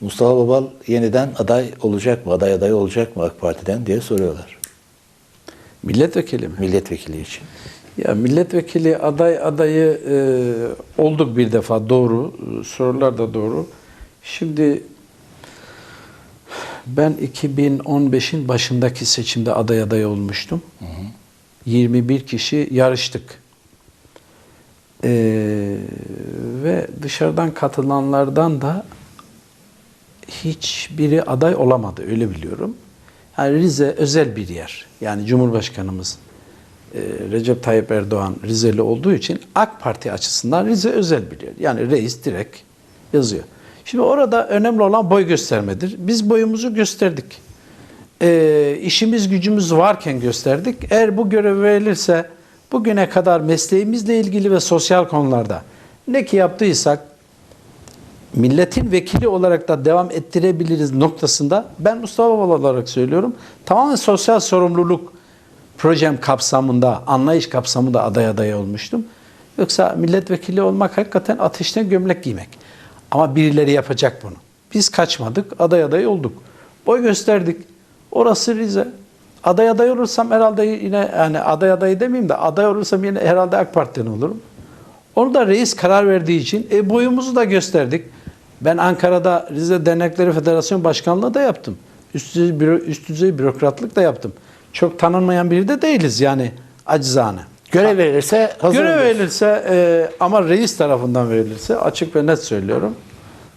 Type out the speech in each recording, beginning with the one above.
Mustafa Babal yeniden aday olacak mı, aday aday olacak mı AK Parti'den diye soruyorlar. Milletvekili mi? Milletvekili için. Ya milletvekili aday adayı e, olduk bir defa doğru. Sorular da doğru. Şimdi ben 2015'in başındaki seçimde aday aday olmuştum. 21 kişi yarıştık. E, ve dışarıdan katılanlardan da hiçbiri aday olamadı öyle biliyorum. Yani Rize özel bir yer. Yani Cumhurbaşkanımız e, Recep Tayyip Erdoğan Rizeli olduğu için AK Parti açısından Rize özel bir yer. Yani reis direkt yazıyor. Şimdi orada önemli olan boy göstermedir. Biz boyumuzu gösterdik. E, işimiz gücümüz varken gösterdik. Eğer bu görev verilirse bugüne kadar mesleğimizle ilgili ve sosyal konularda ne ki yaptıysak milletin vekili olarak da devam ettirebiliriz noktasında ben Mustafa Babal olarak söylüyorum. Tamamen sosyal sorumluluk projem kapsamında, anlayış kapsamında aday aday olmuştum. Yoksa milletvekili olmak hakikaten ateşten gömlek giymek. Ama birileri yapacak bunu. Biz kaçmadık, aday aday olduk. Boy gösterdik. Orası Rize. Aday aday olursam herhalde yine yani aday aday demeyeyim de aday olursam yine herhalde AK Parti'den olurum. Onu da reis karar verdiği için e, boyumuzu da gösterdik. Ben Ankara'da Rize Dernekleri Federasyon Başkanlığı da yaptım. Üst düzey, büro, üst düzey bürokratlık da yaptım. Çok tanınmayan biri de değiliz yani acizane. Görev verilirse hazır Görev verilirse e, ama reis tarafından verilirse açık ve net söylüyorum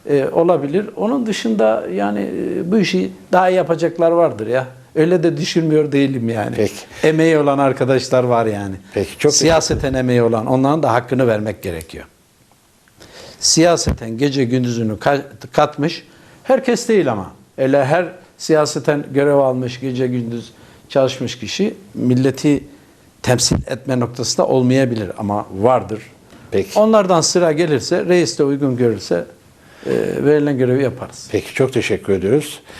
e, olabilir. Onun dışında yani e, bu işi daha iyi yapacaklar vardır ya. Öyle de düşünmüyor değilim yani. Peki. Emeği olan arkadaşlar var yani. Peki, çok Siyaseten emeği olan onların da hakkını vermek gerekiyor. Siyaseten gece gündüzünü ka- katmış. Herkes değil ama. Öyle her siyaseten görev almış, gece gündüz çalışmış kişi milleti temsil etme noktasında olmayabilir ama vardır. Peki. Onlardan sıra gelirse, reis de uygun görürse e, verilen görevi yaparız. Peki çok teşekkür ediyoruz.